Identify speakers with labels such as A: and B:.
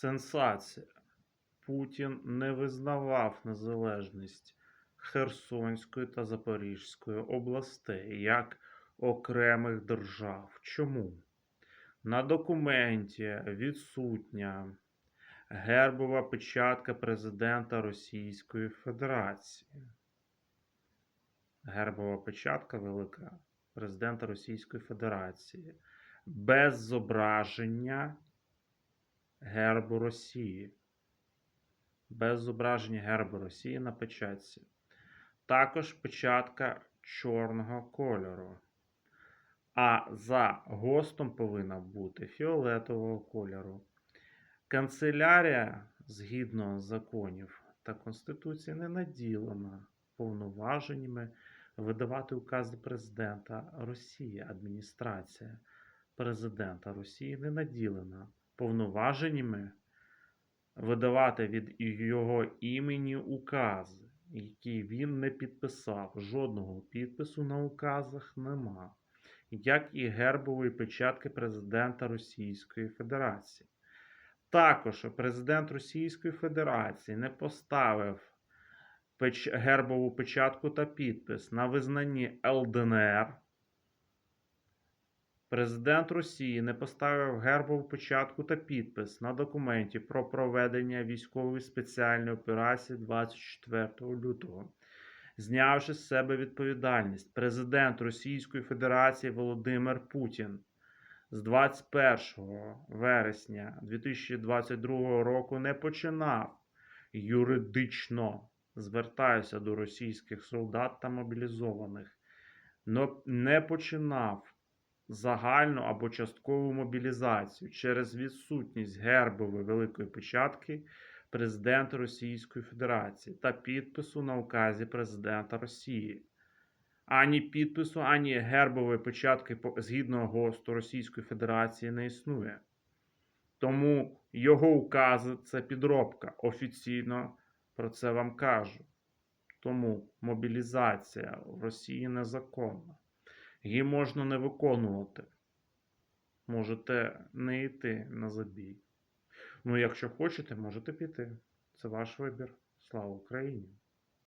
A: Сенсація. Путін не визнавав незалежність Херсонської та Запорізької областей як окремих держав. Чому? На документі відсутня гербова печатка президента Російської Федерації. Гербова печатка велика президента Російської Федерації без зображення гербу Росії. Без зображення гербу Росії на печатці. Також печатка чорного кольору. А за ГОСТом повинна бути фіолетового кольору. Канцелярія, згідно законів та Конституції, не наділена повноваженнями видавати укази президента Росії. Адміністрація президента Росії не наділена повноваженнями видавати від його імені укази, які він не підписав. Жодного підпису на указах нема, як і гербової печатки президента Російської Федерації. Також президент Російської Федерації не поставив гербову печатку та підпис на визнанні ЛДНР. Президент Росії не поставив гербову печатку та підпис на документі про проведення військової спеціальної операції 24 лютого. Знявши з себе відповідальність, президент Російської Федерації Володимир Путін з 21 вересня 2022 року не починав юридично звертаюся до російських солдат та мобілізованих, но не починав загальну або часткову мобілізацію через відсутність гербової великої печатки президента Російської Федерації та підпису на указі президента Росії. Ані підпису, ані гербової печатки згідно ГОСТу Російської Федерації не існує. Тому його укази це підробка. Офіційно про це вам кажу. Тому мобілізація в Росії незаконна. Її можна не виконувати. Можете не йти на забій. Ну, якщо хочете, можете піти. Це ваш вибір. Слава Україні!